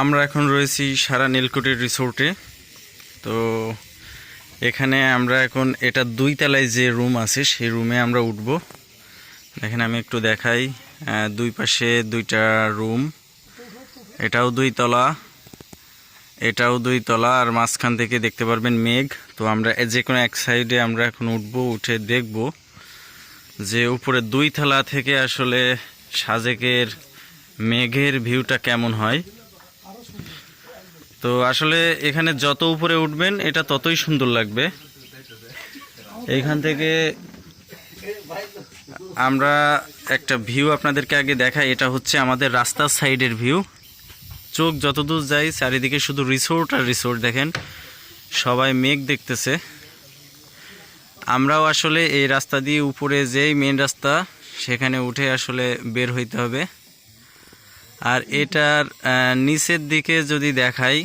আমরা এখন রয়েছি সারা নীলকুঠির রিসোর্টে। তো এখানে আমরা এখন, এটা দুই তলায় যে রুম আছে, সেই রুমে আমরা উঠব। দেখেন, আমি একটু দেখাই। দুই পাশে দুইটা রুম। এটাও দুই তলা এটাও দুই তলা আর মাঝখান থেকে দেখতে পারবেন মেঘ। তো আমরা যে কোনো এক সাইডে আমরা এখন উঠবো, উঠে দেখব যে উপরে দুই তলা থেকে আসলে সাজেকের মেঘের ভিউটা কেমন হয়। তো আসলে এখানে যত উপরে উঠবেন, এটা ততই সুন্দর লাগবে। এইখান থেকে আমরা একটা ভিউ আপনাদেরকে আগে দেখাই, এটা হচ্ছে আমাদের রাস্তার সাইডের ভিউ চোখ যতদূর যাই চারিদিকে শুধু রিসোর্ট আর রিসোর্ট দেখেন। সবাই মেঘ দেখতেছে। আমরাও আসলে এই রাস্তা দিয়ে উপরে যেই মেন রাস্তা, সেখানে উঠে আসলে বের হইতে হবে। আর এটার নিচের দিকে যদি দেখাই,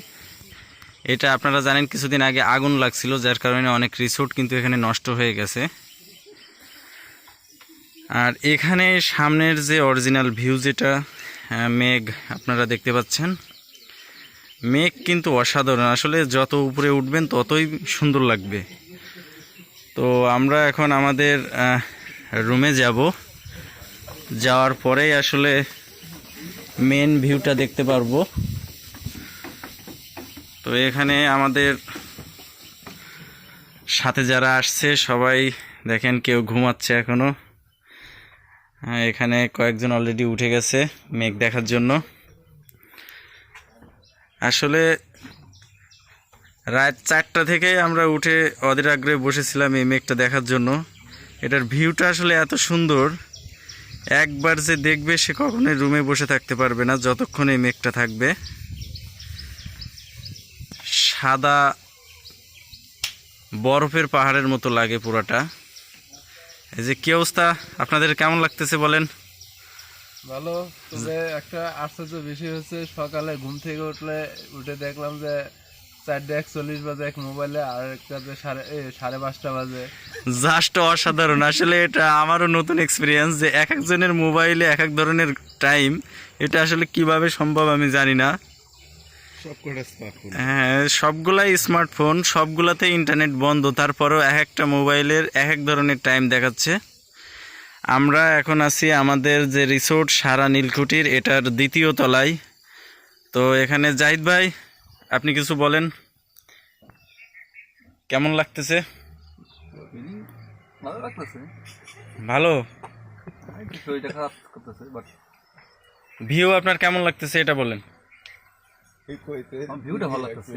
এটা আপনারা জানেন কিছুদিন আগে আগুন লাগছিল, যার কারণে অনেক রিসোর্ট কিন্তু এখানে নষ্ট হয়ে গেছে। আর এখানে সামনের যে অরিজিনাল ভিউ যেটা মেঘ, আপনারা দেখতে পাচ্ছেন। মেঘ কিন্তু অসাধারণ, আসলে যত উপরে উঠবেন ততই সুন্দর লাগবে। তো আমরা এখন আমাদের রুমে যাব। যাওয়ার পরেই আসলে মেন ভিউটা দেখতে পারব। তো এখানে আমাদের সাথে যারা আসছে সবাই দেখেন কেউ ঘুমাচ্ছে এখনও। হ্যাঁ, এখানে কয়েকজন অলরেডি উঠে গেছে মেঘ দেখার জন্য। আসলে রাত চারটা থেকে আমরা উঠে অধীর আগ্রহে বসেছিলাম এই মেঘটা দেখার জন্য। এটার ভিউটা আসলে এত সুন্দর। একবার যে দেখবে সে কখনোই রুমে বসে থাকতে পারবে না, যতক্ষণ এই মেঘটা থাকবে। সাদা বরফের পাহাড়ের মতো লাগে পুরাটা। এই যে কি অবস্থা? আপনাদের কেমন লাগতেছে বলেন? ভালো, তবে একটা আশ্চর্য বিষয় হচ্ছে সকালে ঘুম থেকে উঠলে, উঠে দেখলাম যে চারটে একচল্লিশ বাজে এক মোবাইলে আর একটা যে সাড়ে এ, সাড়ে পাঁচটা বাজে। জাস্ট অসাধারণ। আসলে এটা আমারও নতুন এক্সপিরিয়েন্স যে এক একজনের মোবাইলে এক এক ধরনের টাইম এটা আসলে কীভাবে সম্ভব আমি জানি না। হ্যাঁ সবগুলাই স্মার্টফোন সবগুলাতে ইন্টারনেট বন্ধ তারপরেও এক একটা মোবাইলের এক এক ধরনের টাইম দেখাচ্ছে। আমরা এখন আছি আমাদের যে রিসোর্ট সারা নীলকুঠির এটার দ্বিতীয় তলায়। তো এখানে জাহিদ ভাই আপনি কিছু বলেন? কেমন লাগতেছে? ভালো লাগতেছে। ভালো? শরীরটা খারাপ করতেছে বাট ভিউ আপনার কেমন লাগতেছে এটা বলেন। ভিউটা ভালো লাগতেছে।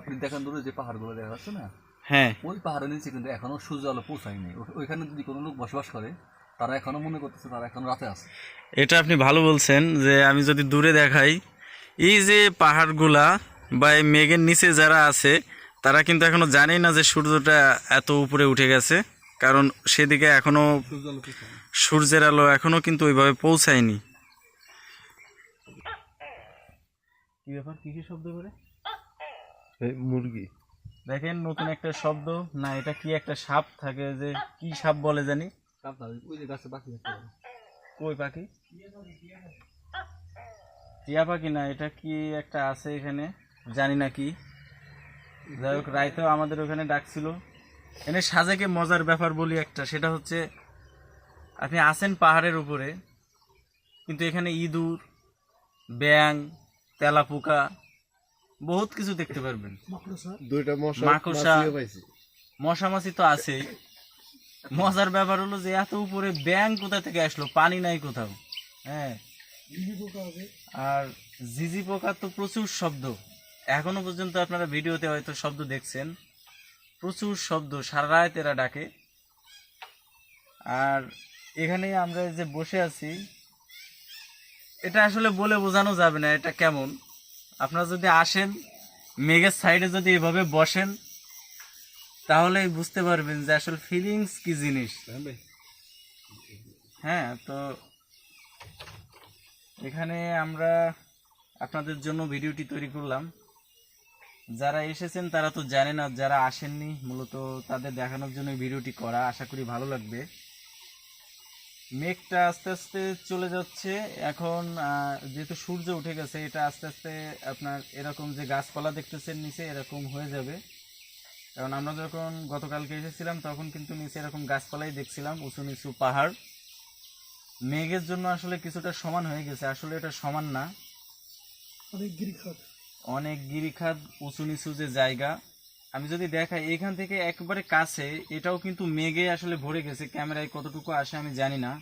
আপনি দেখেন দূরে যে পাহাড়গুলো দেখা যাচ্ছে না? হ্যাঁ। ওই পাহাড়ের নিচে কিন্তু এখনও সূর্য আলো পৌঁছায়নি। ওইখানে যদি কোনো লোক বসবাস করে তারা এখনও মনে করতেছে তারা এখনও রাতে আছে। এটা আপনি ভালো বলছেন যে আমি যদি দূরে দেখাই এই যে পাহাড়গুলা বা এই মেঘের নিচে যারা আছে তারা কিন্তু এখনও জানেই না যে সূর্যটা এত উপরে উঠে গেছে। কারণ সেদিকে এখনও সূর্যের আলো এখনও কিন্তু ওইভাবে পৌঁছায়নি। কি ব্যাপার? কি কি শব্দ করে? মুরগি। দেখেন নতুন একটা শব্দ। না এটা কি একটা সাপ থাকে যে কি সাপ বলে জানি। কই পাখি? টিয়া পাখি না এটা কি একটা আছে এখানে? জানি না কি। যাই হোক রাইতেও আমাদের ওখানে ডাকছিল। এনে সাজেকে মজার ব্যাপার বলি একটা সেটা হচ্ছে আপনি আসেন পাহাড়ের উপরে কিন্তু এখানে ইঁদুর ব্যাং তেলাপোকা বহুত কিছু দেখতে পারবেন। দুইটা মশা মাকড়সা। পাইছি। মশামাছি তো আছেই। মজার ব্যাপার হলো যে এত উপরে ব্যাং কোথা থেকে আসলো? পানি নাই কোথাও। হ্যাঁ। আর ঝিঝি পোকার তো প্রচুর শব্দ। এখনও পর্যন্ত আপনারা ভিডিওতে হয়তো শব্দ দেখছেন। প্রচুর শব্দ সারা রাত এরা ডাকে। আর এখানে আমরা যে বসে আছি এটা আসলে বলে বোঝানো যাবে না এটা কেমন। আপনারা যদি আসেন মেঘের সাইডে যদি এভাবে বসেন তাহলে বুঝতে পারবেন যে আসলে ফিলিংস কি জিনিস। হ্যাঁ তো এখানে আমরা আপনাদের জন্য ভিডিওটি তৈরি করলাম। যারা এসেছেন তারা তো জানেন আর যারা আসেননি, মূলত তাদের দেখানোর জন্য ভিডিওটি করা, আশা করি ভালো লাগবে। মেঘটা আস্তে আস্তে চলে যাচ্ছে। এখন যেহেতু সূর্য উঠে গেছে, এটা আস্তে আস্তে আপনার এরকম যে গাছপালা দেখতেছেন নিচে, এরকম হয়ে যাবে। কারণ আমরা যখন গতকালকে এসেছিলাম, তখন কিন্তু নিচে এরকম গাছপালাই দেখছিলাম, উঁচু নিচু পাহাড়। মেঘের জন্য আসলে কিছুটা সমান হয়ে গেছে, আসলে এটা সমান না। অনেক গিরিখাত। অনেক গিরিখাত উঁচু নিচু যে জায়গা আমি যদি দেখাই এখান থেকে একবারে কাছে এটাও কিন্তু মেঘে আসলে ভরে গেছে ক্যামেরায় কতটুকু আসে আমি জানি না।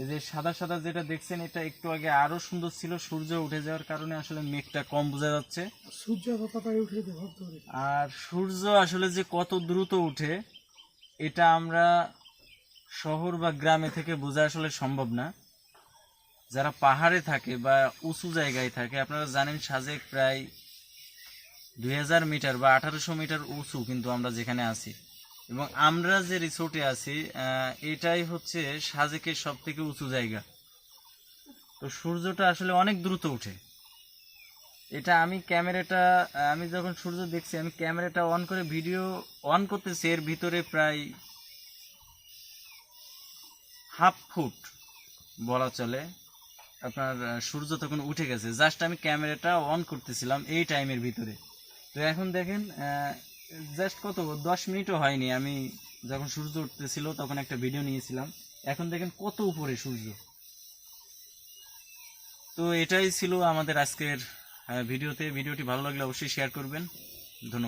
এই যে সাদা সাদা যেটা দেখছেন এটা একটু আগে আরও সুন্দর ছিল সূর্য উঠে যাওয়ার কারণে আসলে মেঘটা কম বোঝা যাচ্ছে। সূর্য উঠে আর সূর্য আসলে যে কত দ্রুত উঠে এটা আমরা শহর বা গ্রামে থেকে বোঝা আসলে সম্ভব না। যারা পাহাড়ে থাকে বা উঁচু জায়গায় থাকে, আপনারা জানেন সাজেক প্রায় দুই হাজার মিটার বা আঠারোশো মিটার উঁচু কিন্তু আমরা যেখানে আছি। এবং আমরা যে রিসোর্টে আছি এটাই হচ্ছে সাজেকের সব থেকে উঁচু জায়গা। তো সূর্যটা আসলে অনেক দ্রুত উঠে। এটা আমি ক্যামেরাটা, আমি যখন সূর্য দেখছি, আমি ক্যামেরাটা অন করে ভিডিও অন করতেছি, এর ভিতরে প্রায় হাফ ফুট বলা চলে। আপনার সূর্য তখন উঠে গেছে। জাস্ট আমি ক্যামেরাটা অন করতেছিলাম এই টাইমের ভিতরে। তো এখন দেখেন জাস্ট কত, দশ মিনিটও হয়নি। আমি যখন সূর্য উঠতেছিল তখন একটা ভিডিও নিয়েছিলাম। এখন দেখেন কত উপরে সূর্য। তো এটাই ছিল আমাদের আজকের ভিডিওতে ভিডিওটি ভালো লাগলে অবশ্যই শেয়ার করবেন। ধন্যবাদ।